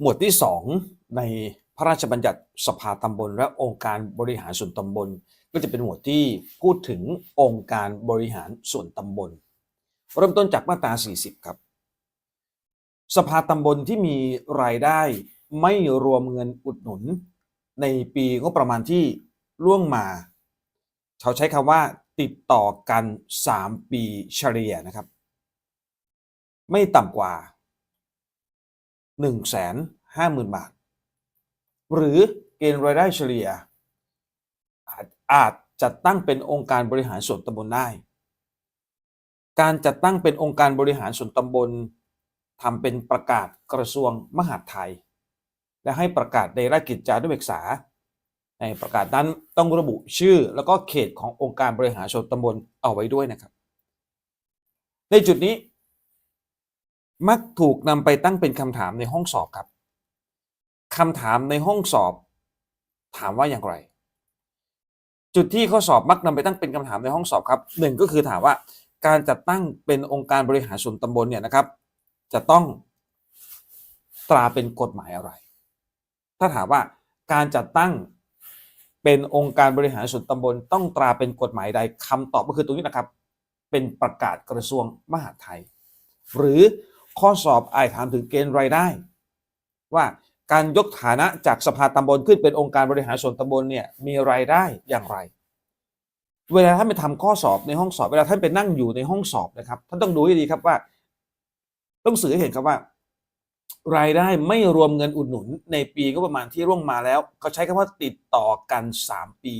หมวดที่ 2 ในพระราชบัญญัติสภาตำบล และองค์การบริหารส่วนตำบล ก็จะเป็นหมวดที่พูดถึงองค์การบริหารส่วนตำบล เริ่มต้นจากมาตรา 40 ครับ สภาตำบลที่มีรายได้ไม่รวมเงินอุดหนุน ในปีงบประมาณที่ล่วงมา เขาใช้คำว่าติดต่อกัน 3 ปีเฉลี่ยนะครับ ไม่ต่ำกว่า 1 5 0 0 0 0 บาท หรือเกณฑ์รายได้เฉลี่ยอาจอาจจัดตั้งเป็นองค์การบริหารส่วนตำบลได้ การจัดตั้งเป็นองค์การบริหารส่วนตำบลทำเป็นประกาศกระทรวงมหาดไทย และให้ประกาศในราชกิจจานุเบกษา ในประกาศนั้นต้องระบุชื่อแล้วก็เขตขององค์การบริหารส่วนตำบลเอาไว้ด้วยนะครับ ในจุดนี้ มักถูกนำไปตั้งเป็นคำถามในห้องสอบครับคำถามในห้องสอบ ถามว่าอย่างไร จุดที่ข้อสอบมักนำไปตั้งเป็นคำถามในห้องสอบครับหนึ่งก็คือถามว่าการจัดตั้งเป็นองค์การบริหารส่วนตำบลเนี่ยนะครับ จะต้องตราเป็นกฎหมายอะไร ถ้าถามว่าการจัดตั้งเป็นองค์การบริหารส่วนตำบล ต้องตราเป็นกฎหมายใดคำตอบก็คือตรงนี้นะครับ เป็นประกาศกระทรวงมหาดไทย หรือ ข้อสอบอาจถามถึงเกณฑ์รายได้ ว่าการยกฐานะจากสภาตำบลขึ้นเป็นองค์การบริหารส่วนตำบลเนี่ยมีรายได้อย่างไร เวลาท่านไปทำข้อสอบในห้องสอบ เวลาท่านไปนั่งอยู่ในห้องสอบนะครับท่านต้องดูให้ดีครับว่า ต้องสื่อให้เห็นครับว่า รายได้ไม่รวมเงินอุดหนุน ในปีก็ประมาณที่ร่วงมาแล้วเขาใช้คำว่าติดต่อกัน 3 ปี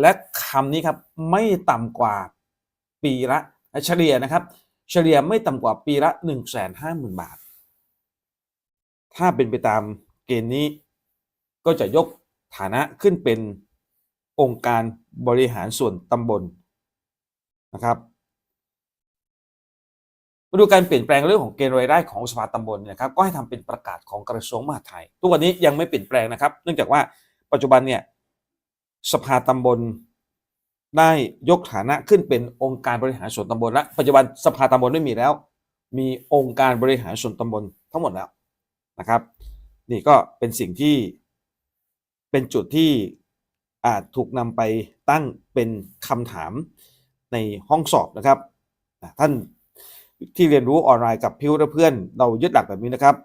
และคำนี้ครับไม่ต่ำกว่าปีละเฉลี่ยนะครับ เฉลี่ยไม่ต่ำกว่าปีละ 1 5 0 0 0 0 บาท ถ้าเป็นไปตามเกณฑ์นี้ ก็จะยกฐานะขึ้นเป็นองค์การบริหารส่วนตำบลนะครับมาดูการเปลี่ยนแปลงเรื่องของเกณฑ์รายได้ของสภาตำบลนี่ยครับ ก็ให้ทำเป็นประกาศของกระทรวงมหาดไทย ทุกวันนี้ยังไม่เปลี่ยนแปลงนะครับ เนื่องจากว่าปัจจุบันเนี่ยสภาตำบล ได้ยกฐานะขึ้นเป็นองค์การบริหารส่วนตำบลและปัจจุบันสภาตำบลไม่มีแล้ว มีองค์การบริหารส่วนตำบลทั้งหมดแล้วนะครับ นี่ก็เป็นสิ่งที่เป็นจุดที่อาจถูกนำไปตั้งเป็นคำถามในห้องสอบนะครับ ท่านที่เรียนรู้ออนไลน์กับพิวและเพื่อนเรายึดหลักแบบนี้นะครับ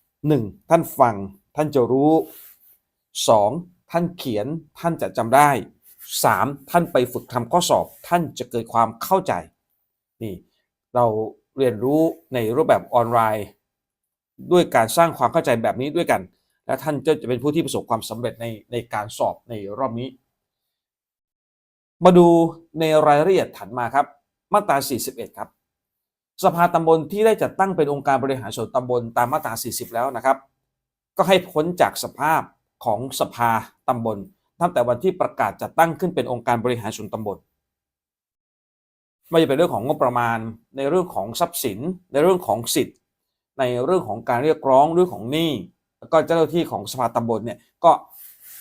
1. ท่านฟังท่านจะรู้ 2. ท่านเขียนท่านจะจำได้ 3. ท่านไปฝึกทำข้อสอบ ท่านจะเกิดความเข้าใจ นี่เราเรียนรู้ในรูปแบบออนไลน์ ด้วยการสร้างความเข้าใจแบบนี้ด้วยกัน และท่านจะจะเป็นผู้ที่ประสบความสำเร็จในในการสอบในรอบนี้ มาดูในรายละเอียดถัดมาครับ มาตรา 41 ครับ สภาตำบลที่ได้จัดตั้งเป็นองค์การบริหารส่วนตำบลตามมาตรา 40 แล้วนะครับ ก็ให้พ้นจากสภาพของสภาตำบล ตั้งแต่วันที่ประกาศจัดตั้งขึ้นเป็นองค์การบริหารส่วนตำบลไม่ว่าจะเป็นเรื่องของงบประมาณ ในเรื่องของทรัพย์สิน ในเรื่องของสิทธิ์ ในเรื่องของการเรียกร้องเรื่องของหนี้แล้วก็เจ้าหน้าที่ของสภาตำบลเนี่ยก็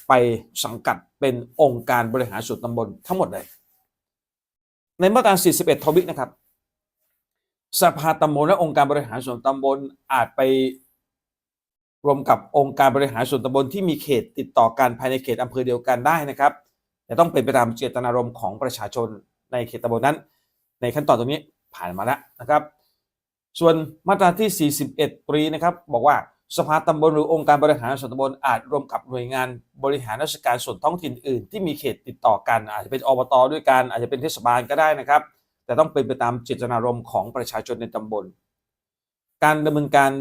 ไปสังกัดเป็นองค์การบริหารส่วนตำบลทั้งหมดเลย ในมาตรา 41 ทวินะครับ สภาตำบลและองค์การบริหารส่วนตำบลอาจไป รวมกับองค์การบริหารส่วนตำบลที่มีเขตติดต่อกันภายในเขตอำเภอเดียวกันได้นะครับแต่ต้องเป็นไปตามเจตนารมณ์ของประชาชนในเขตตำบลนั้น ในขั้นตอนตรงนี้ผ่านมาแล้วนะครับ ส่วนมาตราที่ 41ปรีนะครับ บอกว่าสภาตำบลหรือองค์การบริหารส่วนตำบลอาจรวมกับหน่วยงานบริหารราชการส่วนท้องถิ่นอื่น ที่มีเขตติดต่อกัน อาจจะเป็นอบตด้วยกันอาจจะเป็นเทศบาลก็ได้นะครับ แต่ต้องเป็นไปตามเจตนารมณ์ของประชาชนในตำบล การดำเนินการ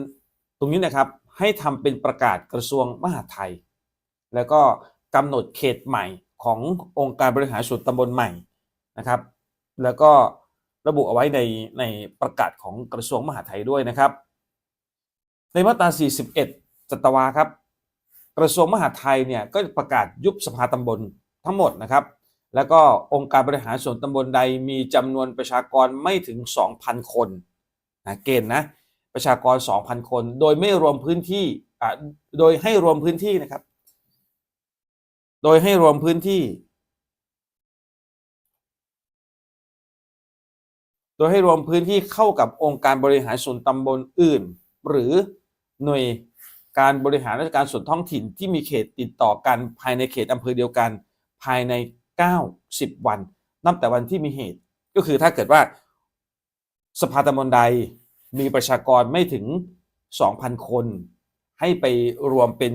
ตรงนี้นะครับ ให้ทำเป็นประกาศกระทรวงมหาดไทย แล้วก็กำหนดเขตใหม่ขององค์การบริหารส่วนตำบลใหม่นะครับ แล้วก็ระบุเอาไว้ในในประกาศของกระทรวงมหาดไทยด้วยนะครับ ในมาตรา 41จัตวาครับ กระทรวงมหาดไทยเนี่ยก็ประกาศยุบสภาตำบลทั้งหมดนะครับ แล้วก็องค์การบริหารส่วนตำบลใดมีจำนวนประชากรไม่ถึง 2,000 คนนะเกณฑ์นะ ประชากร 2,000 คน โดยไม่รวมพื้นที่อ่าโดยให้รวมพื้นที่นะครับ โดยให้รวมพื้นที่ โดยให้รวมพื้นที่เข้ากับองค์การบริหารส่วนตำบลอื่น หรือหน่วยการบริหารราชการส่วนท้องถิ่นที่มีเขตติดต่อกันภายในเขตอำเภอเดียวกัน ภายใน 90 วัน นับแต่วันที่มีเหตุ ก็คือถ้าเกิดว่าสภาตำบลใด มีประชากรไม่ถึง 2,000 คน ให้ไปรวมเป็น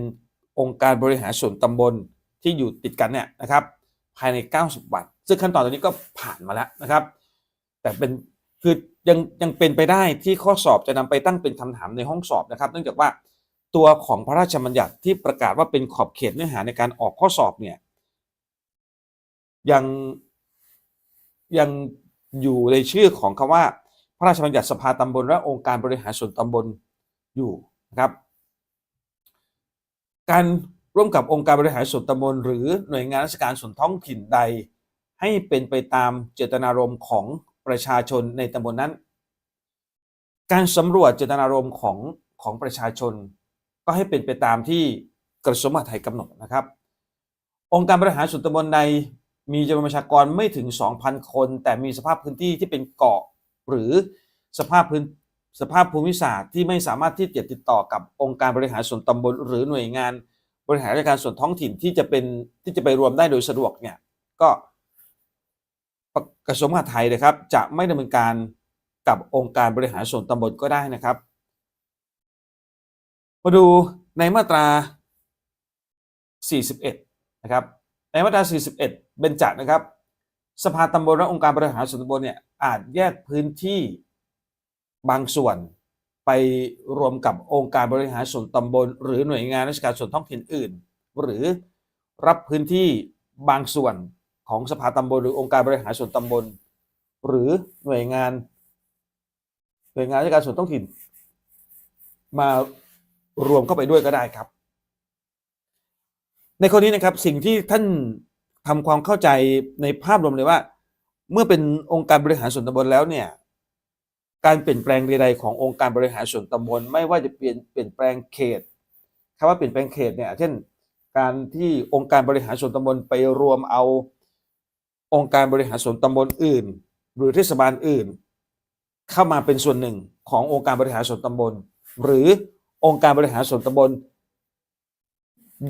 องค์การบริหารส่วนตำบลที่อยู่ติดกันเนี่ยนะครับ ภายใน 90 วัน ซึ่งขั้นตอนตรงนี้ก็ผ่านมาแล้วนะครับ แต่เป็นคือยังยังเป็นไปได้ที่ข้อสอบจะนำไปตั้งเป็นคำถามในห้องสอบนะครับ เนื่องจากว่าตัวของพระราชบัญญัติที่ประกาศว่าเป็นขอบเขตเนื้อหาในการออกข้อสอบเนี่ยยังยังอยู่ในชื่อของคำว่า พระราชบัญญัติสภาตำบลและองค์การบริหารส่วนตำบลอยู่นะครับการร่วมกับองค์การบริหารส่วนตำบลหรือหน่วยงานราชการส่วนท้องถิ่นใด ให้เป็นไปตามเจตนารมณ์ของประชาชนในตำบลนั้น การสำรวจเจตนารมณ์ของของประชาชน ก็ให้เป็นไปตามที่กระทรวงมหาดไทยกำหนดนะครับ องค์การบริหารส่วนตำบลใดมีจำนวนประชากรไม่ถึง 2,000 คน แต่มีสภาพพื้นที่ที่เป็นเกาะ หรือสภาพพื้นสภาพภูมิศาสตร์ที่ไม่สามารถที่จะติดต่อกับองค์การบริหารส่วนตำบล หรือหน่วยงานบริหารราชการส่วนท้องถิ่นที่จะเป็นที่จะไปรวมได้โดยสะดวกเนี่ยก็กระทรวงมหาดไทยนะครับ จะไม่ดำเนินการกับองค์การบริหารส่วนตำบลก็ได้นะครับ มาดูในมาตรา 41 นะครับ ในมาตรา 41 เบญจนะครับ สภาตำบลและองค์การบริหารส่วนตำบลเนี่ยอาจแยกพื้นที่บางส่วนไปรวมกับองค์การบริหารส่วนตำบล หรือหน่วยงานราชการส่วนท้องถิ่นอื่น หรือรับพื้นที่บางส่วนของสภาตำบลหรือองค์การบริหารส่วนตำบล หรือหน่วยงาน หน่วยงานราชการส่วนท้องถิ่น มารวมเข้าไปด้วยก็ได้ครับ ในข้อนี้นะครับสิ่งที่ท่าน ทำความเข้าใจในภาพรวมเลยว่า เมื่อเป็นองค์การบริหารส่วนตำบลแล้วเนี่ยการเปลี่ยนแปลงใดๆขององค์การบริหารส่วนตำบลไม่ว่าจะเปลี่ยนเปลี่ยนแปลงเขตคำว่าเปลี่ยนแปลงเขตเนี่ยเช่น การที่องค์การบริหารส่วนตำบลไปรวมเอาองค์การบริหารส่วนตำบลอื่น หรือเทศบาลอื่น เข้ามาเป็นส่วนหนึ่งขององค์การบริหารส่วนตำบล หรือองค์การบริหารส่วนตำบล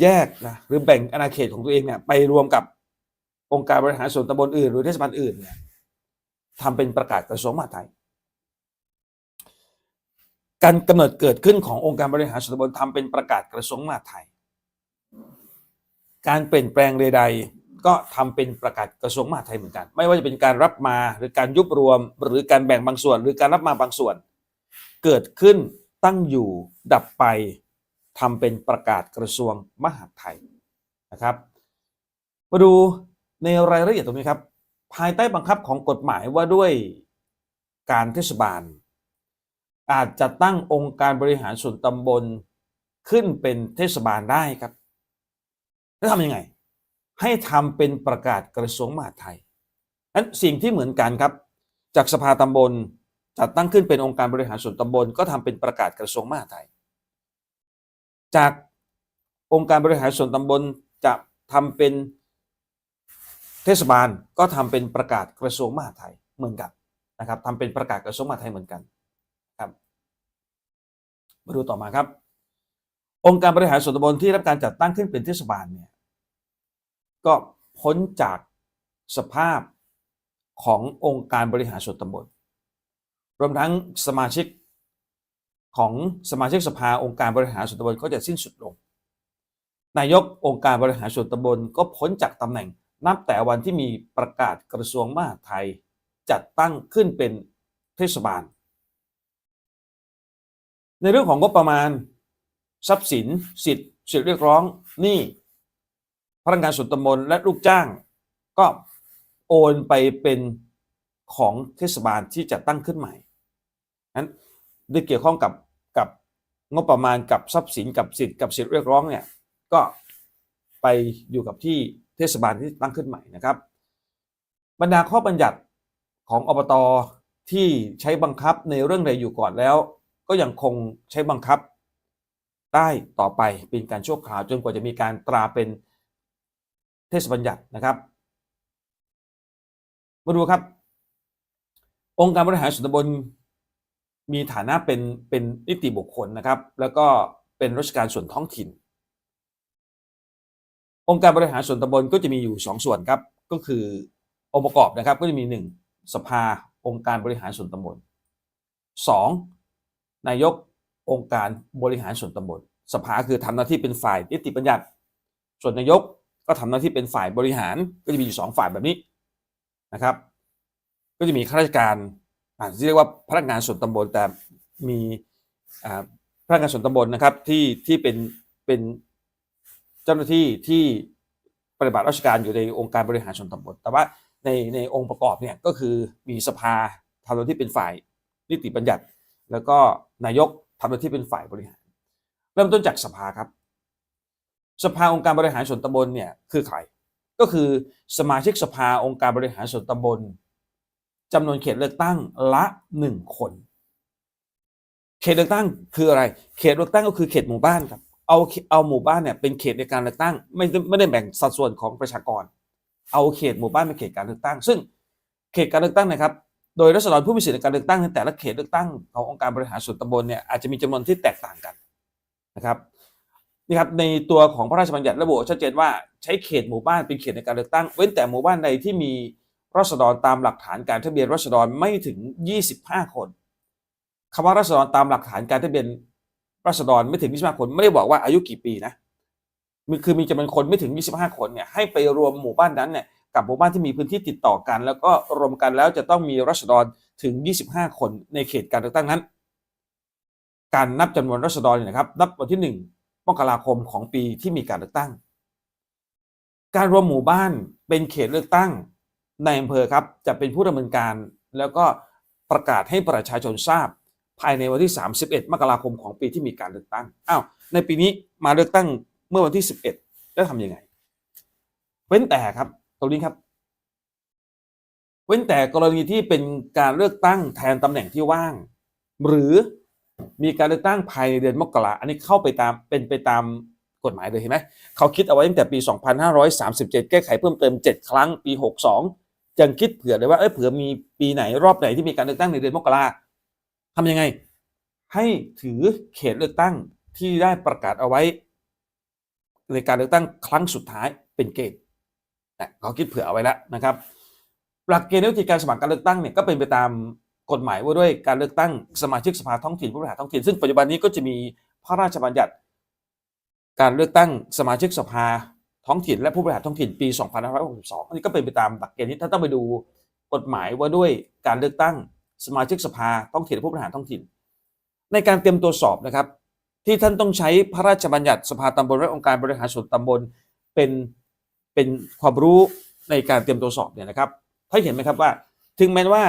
แยกนะหรือแบ่งอาณาเขตของตัวเองเนี่ยไปรวมกับ องค์การบริหารส่วนตำบลอื่นหรือเทศบาลอื่นเนี่ยทำเป็นประกาศกระทรวงมหาดไทย การกำเนิดเกิดขึ้นขององค์การบริหารส่วนตำบลทำเป็นประกาศกระทรวงมหาดไทย การเปลี่ยนแปลงใดๆก็ทำเป็นประกาศกระทรวงมหาดไทยเหมือนกัน ไม่ว่าจะเป็นการรับมาหรือการยุบรวม หรือการแบ่งบางส่วน หรือการรับมาบางส่วน เกิดขึ้นตั้งอยู่ดับไปทำเป็นประกาศกระทรวงมหาดไทยนะครับ มาดู ในรายละเอียดตรงนี้ครับ ภายใต้บังคับของกฎหมายว่าด้วยการเทศบาล อาจจะตั้งองค์การบริหารส่วนตำบลขึ้นเป็นเทศบาลได้ครับแล้วทำยังไง ให้ทำเป็นประกาศกระทรวงมหาดไทยนั้นสิ่งที่เหมือนกันครับ จากสภาตำบลจัดตั้งขึ้นเป็นองค์การบริหารส่วนตำบล ก็ทำเป็นประกาศกระทรวงมหาดไทย จากองค์การบริหารส่วนตำบลจะทำเป็น ทศบาลก็ทำเป็นประกาศกระทรวงมหาดไทยเหมือนกันนะครับทำเป็นประกาศกระทรวงมหาดไทยเหมือนกันครับมาดูต่อมาครับ องค์การบริหารส่วนตำบลที่รับการจัดตั้งขึ้นเป็นเทศบาลเนี่ยก็พ้นจากสภาพขององค์การบริหารส่วนตำบล รวมทั้งสมาชิกของสมาชิกสภาองค์การบริหารส่วนตำบลก็จะสิ้นสุดลง นายกองค์การบริหารส่วนตำบลก็พ้นจากตำแหน่ง นับแต่วันที่มีประกาศกระทรวงมหาดไทย จัดตั้งขึ้นเป็นเทศบาล ในเรื่องของงบประมาณ ทรัพย์สิน สิทธิ์สิทธิเรียกร้องหนี้พนักงานส่วนตำบลและลูกจ้าง ก็โอนไปเป็นของเทศบาลที่จะตั้งขึ้นใหม่นั้นได้เกี่ยวข้องกับกับงบประมาณกับทรัพย์สินกับสิทธิ์กับสิทธิเรียกร้องเนี่ยก็ไปอยู่กับที่ เทศบาลที่ตั้งขึ้นใหม่นะครับ บรรดาข้อบัญญัติของอบตที่ใช้บังคับในเรื่องใดอยู่ก่อนแล้ว ก็ยังคงใช้บังคับได้ต่อไปเป็นการชั่วคราวจนกว่าจะมีการตราเป็นเทศบัญญัตินะครับ มาดูครับ องค์การบริหารส่วนตำบลมีฐานะเป็นเป็นนิติบุคคลนะครับ แล้วก็เป็นราชการส่วนท้องถิ่น องค์การบริหารส่วนตำบลก็จะมีอยู่สองส่วนครับ ก็คือองค์ประกอบนะครับก็จะมีหนึ่งสภาองค์การบริหารส่วนตำบลสองนายกองค์การบริหารส่วนตำบล สภาคือทำหน้าที่เป็นฝ่ายนิติบัญญัติ ส่วนนายกก็ทำหน้าที่เป็นฝ่ายบริหารก็จะมีอยู่สองฝ่ายแบบนี้นะครับ ก็จะมีข้าราชการอ่าที่เรียกว่าพนักงานส่วนตำบลแต่มีอ่าพนักงานส่วนตำบลนะครับที่ที่เป็นเป็น จ้าหน้าที่ที่ปฏิบัติราชการอยู่ในองค์การบริหารส่วนตำบลแต่ว่าในในองค์ประกอบเนี่ยก็คือมีสภาทำหน้าที่เป็นฝ่ายนิติบัญญัติ แล้วก็นายกทำหน้าที่เป็นฝ่ายบริหาร เริ่มต้นจากสภาครับ สภาองค์การบริหารส่วนตำบลเนี่ยคือใครก็คือสมาชิกสภาองค์การบริหารส่วนตำบลจำนวนเขตเลือกตั้งละหนึ่งคน เขตเลือกตั้งคืออะไร เขตเลือกตั้งก็คือเขตหมู่บ้านครับ เอาเอาหมู่บ้านเนี่ยเป็นเขตในการเลือกตั้ง ไม่ไม่ได้แบ่งสัดส่วนของประชากร เอาเขตหมู่บ้านเป็นเขตการเลือกตั้ง ซึ่งเขตการเลือกตั้งนะครับ โดยรัษฎรผู้มีสิทธิในการเลือกตั้งในแต่ละเขตเลือกตั้งขององค์การบริหารส่วนตำบลเนี่ยอาจจะมีจำนวนที่แตกต่างกันนะครับนี่ครับในตัวของพระราชบัญญัติระบุชัดเจนว่าใช้เขตหมู่บ้านเป็นเขตในการเลือกตั้ง เว้นแต่หมู่บ้านใดที่มีรัษฎรตามหลักฐานการทะเบียนรัษฎรไม่ถึง 25 คนคำว่ารัษฎรตามหลักฐานการทะเบียน รัษฎรไม่ถึง 25 คนไม่ได้บอกว่าอายุกี่ปีนะมันคือมีจำนวนคนไม่ถึง 25 คนเนี่ยให้ไปรวมหมู่บ้านนั้นเนี่ยกับหมู่บ้านที่มีพื้นที่ติดต่อกัน แล้วก็รวมกันแล้วจะต้องมีรัษฎรถึง 25 คนในเขตการเลือกตั้งนั้น การนับจำนวนรัษฎรเนี่ยนะครับ นับวันที่ 1 มกราคมของปีที่มีการเลือกตั้ง การรวมหมู่บ้านเป็นเขตเลือกตั้งในอำเภอครับจะเป็นผู้ดำเนินการ แล้วก็ประกาศให้ประชาชนทราบ ภายในวันที่ 31 มกราคมของปีที่มีการเลือกตั้ง อ้าว ในปีนี้มาเลือกตั้งเมื่อวันที่ 11 แล้วทำยังไง เว้นแต่ครับตรงนี้ครับ เว้นแต่กรณีที่เป็นการเลือกตั้งแทนตำแหน่งที่ว่าง หรือมีการเลือกตั้งภายในเดือนมกราอันนี้เข้าไปตามเป็นไปตามกฎหมายเลยเห็นไหมเขาคิดเอาไว้ตั้งแต่ปี 2537 แก้ไขเพิ่มเติม 7 ครั้งปี 62 ยังคิดเผื่อเลยว่าเอ้ยเผื่อมีปีไหนรอบไหนที่มีการเลือกตั้งในเดือนมกรา ทำยังไง ให้ถือเขตเลือกตั้งที่ได้ประกาศเอาไว้ ในการเลือกตั้งครั้งสุดท้ายเป็นเกณฑ์นะเขาคิดเผื่อเอาไว้แล้วนะครับ หลักเกณฑ์วิธีการสมัครการเลือกตั้งเนี่ยก็เป็นไปตามกฎหมายว่าด้วยการเลือกตั้งสมาชิกสภาท้องถิ่นผู้บริหารท้องถิ่นซึ่งปัจจุบันนี้ก็จะมีพระราชบัญญัติการเลือกตั้งสมาชิกสภาท้องถิ่นและผู้บริหารท้องถิ่นปี 2562 อันนี้ก็เป็นไปตามหลักเกณฑ์นี้ถ้าต้องไปดูกฎหมายว่าด้วยการเลือกตั้ง สมาชิกสภาท้องถิ่นผู้บริหารท้องถิ่น ในการเตรียมตัวสอบนะครับ ที่ท่านต้องใช้พระราชบัญญัติสภาตำบลและองค์การบริหารส่วนตำบลเป็นเป็นความรู้ในการเตรียมตัวสอบเนี่ยนะครับท่านเห็นไหมครับว่า ถึงแม้ว่า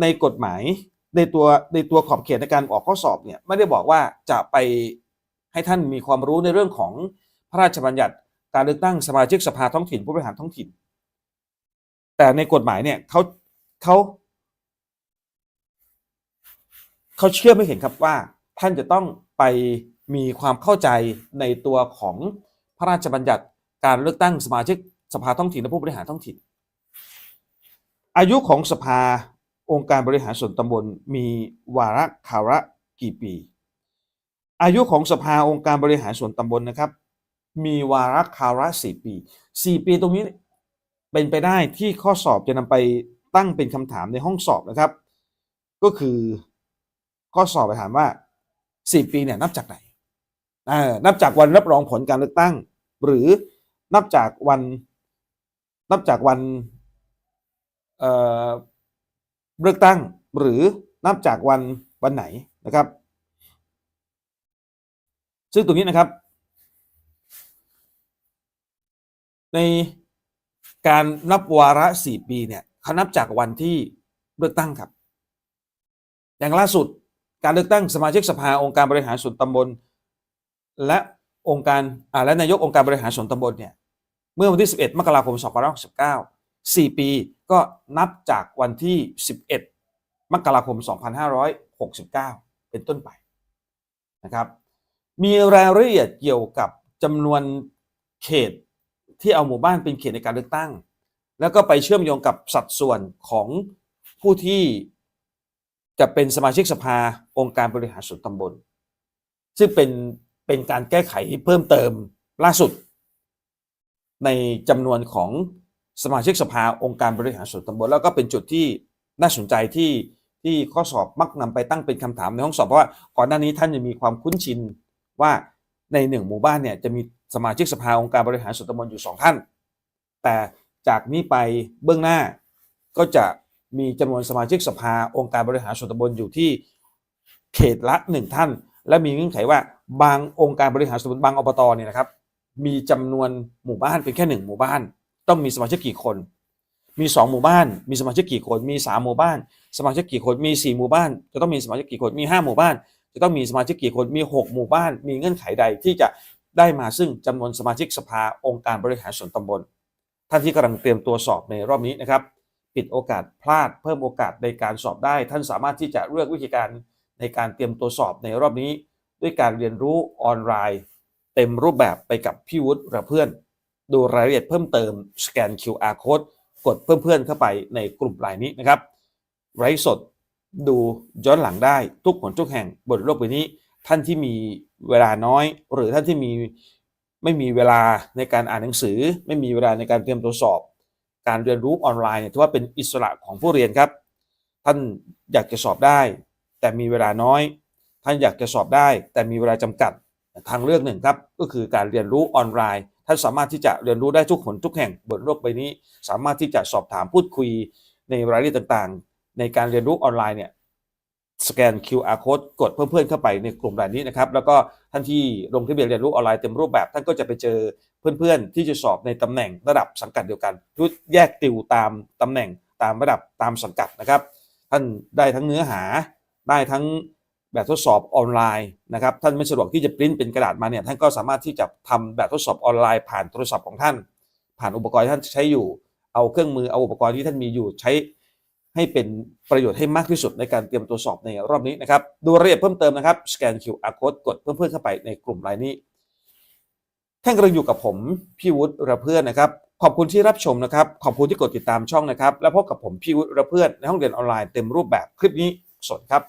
ในกฎหมายในตัวในตัวขอบเขตในการออกข้อสอบเนี่ยไม่ได้บอกว่าจะไปให้ท่านมีความรู้ในเรื่องของพระราชบัญญัติการเลือกตั้งสมาชิกสภาท้องถิ่นผู้บริหารท้องถิ่น แต่ในกฎหมายเนี่ยเขาเขา เขาเชื่อไม่เห็นครับว่าท่านจะต้องไปมีความเข้าใจในตัวของพระราชบัญญัติการเลือกตั้งสมาชิกสภาท้องถิ่นและผู้บริหารท้องถิ่น อายุของสภาองค์การบริหารส่วนตำบลมีวาระคาระกี่ปี อายุของสภาองค์การบริหารส่วนตำบลนะครับ มีวาระคาระสี่ปีสี่ปีตรงนี้เป็นไปได้ที่ข้อสอบจะนำไปตั้งเป็นคำถามในห้องสอบนะครับ ก็คือ ข้อสอบไปถามว่าสี่ปีเนี่ยนับจากไหนนับจากวันรับรองผลการเลือกตั้ง หรือนับจากวันนับจากวันเอ่อเลือกตั้ง หรือนับจากวันวันไหนนะครับ ซึ่งตรงนี้นะครับ ในการนับวาระสี่ปีเนี่ยเขานับจากวันที่เลือกตั้งครับ อย่างล่าสุด การเลือกตั้งสมาชิกสภาองค์การบริหารส่วนตำบล และองค์การอ่าและนายกองค์การบริหารส่วนตำบลเนี่ยเมื่อวันที่ 11 มกราคม 2569 4 ปีก็นับจากวันที่ 11 มกราคม 2569 เป็นต้นไปนะครับ มีรายละเอียดเกี่ยวกับจำนวนเขตที่เอาหมู่บ้านเป็นเขตในการเลือกตั้ง แล้วก็ไปเชื่อมโยงกับสัดส่วนของผู้ที่ จะเป็นสมาชิกสภาองค์การบริหารส่วนตำบล ซึ่งเป็นเป็นการแก้ไขเพิ่มเติมล่าสุด ในจำนวนของสมาชิกสภาองค์การบริหารส่วนตำบล แล้วก็เป็นจุดที่น่าสนใจที่ที่ข้อสอบมักนำไปตั้งเป็นคำถามในห้องสอบเพราะว่าก่อนหน้านี้ท่านจะมีความคุ้นชินว่าในหนึ่งหมู่บ้านเนี่ยจะมีสมาชิกสภาองค์การบริหารส่วนตำบลอยู่สองท่าน แต่จากนี้ไปเบื้องหน้าก็จะ มีจำนวนสมาชิกสภาองค์การบริหารส่วนตำบลอยู่ที่เขตละหนึ่งท่าน และมีเงื่อนไขว่าบางองค์การบริหารส่วนตำบลบางอบตเนี่ยนะครับ มีจำนวนหมู่บ้านเป็นแค่หนึ่งหมู่บ้าน ต้องมีสมาชิกกี่คน มีสองหมู่บ้าน มีสมาชิกกี่คน มีสามหมู่บ้าน สมาชิกกี่คน มีสี่หมู่บ้าน จะต้องมีสมาชิกกี่คน มีห้าหมู่บ้าน จะต้องมีสมาชิกกี่คน มีหกหมู่บ้าน มีเงื่อนไขใดที่จะได้มาซึ่งจำนวนสมาชิกสภาองค์การบริหารส่วนตำบล ท่านที่กำลังเตรียมตัวสอบในรอบนี้นะครับ ปิดโอกาสพลาดเพิ่มโอกาสในการสอบได้ ท่านสามารถที่จะเลือกวิธีการในการเตรียมตัวสอบในรอบนี้ ด้วยการเรียนรู้ออนไลน์ เต็มรูปแบบไปกับพี่วุฒิและเพื่อน ดูรายละเอียดเพิ่มเติมสแกน QR code กดเพิ่มเพื่อนเข้าไปในกลุ่มไลน์นี้นะครับไร้สดดูย้อนหลังได้ทุกผลทุกแห่งบนโลกใบนี้ ท่านที่มีเวลาน้อย หรือท่านที่มีไม่มีเวลาในการอ่านหนังสือ ไม่มีเวลาในการเตรียมตัวสอบ การเรียนรู้ออนไลน์เนี่ยถือว่าเป็นอิสระของผู้เรียนครับ ท่านอยากจะสอบได้ แต่มีเวลาน้อย ท่านอยากจะสอบได้ แต่มีเวลาจำกัดทางเลือกหนึ่งครับก็คือการเรียนรู้ออนไลน์ ท่านสามารถที่จะเรียนรู้ได้ทุกคนทุกแห่งบนโลกใบนี้ สามารถที่จะสอบถามพูดคุยในรายละเอียดต่างๆ ในการเรียนรู้ออนไลน์เนี่ยสแกน QR code กดเพื่อนๆเข้าไปในกลุ่มรายนี้นะครับ แล้วก็ท่านที่ลงทะเบียนเรียนรู้ออนไลน์เต็มรูปแบบ ท่านก็จะไปเจอ เพื่อนๆ ที่จะสอบในตำแหน่งระดับสังกัดเดียวกันทุกแยกติวตามตำแหน่งตามระดับตามสังกัดนะครับ ท่านได้ทั้งเนื้อหาได้ทั้งแบบทดสอบออนไลน์นะครับท่านไม่สะดวกที่จะปริ้นเป็นกระดาษมาเนี่ยท่านก็สามารถที่จะทำแบบทดสอบออนไลน์ ผ่านโทรศัพท์ของท่าน ผ่านอุปกรณ์ที่ท่านใช้อยู่ เอาเครื่องมือเอาอุปกรณ์ที่ท่านมีอยู่ใช้ให้เป็นประโยชน์ให้มากที่สุดในการเตรียมตัวสอบในรอบนี้นะครับ ดูรายละเอียดเพิ่มเติมนะครับ สแกน QR code กดเพิ่มเพื่อนเข้าไปในกลุ่มไลน์นี้ ท่านกำลังอยู่กับผมพี่วุฒิระเพื่อนนะครับ ขอบคุณที่รับชมนะครับ ขอบคุณที่กดติดตามช่องนะครับ แล้วพบกับผมพี่วุฒิระเพื่อนในห้องเรียนออนไลน์เต็มรูปแบบคลิปนี้สดครับ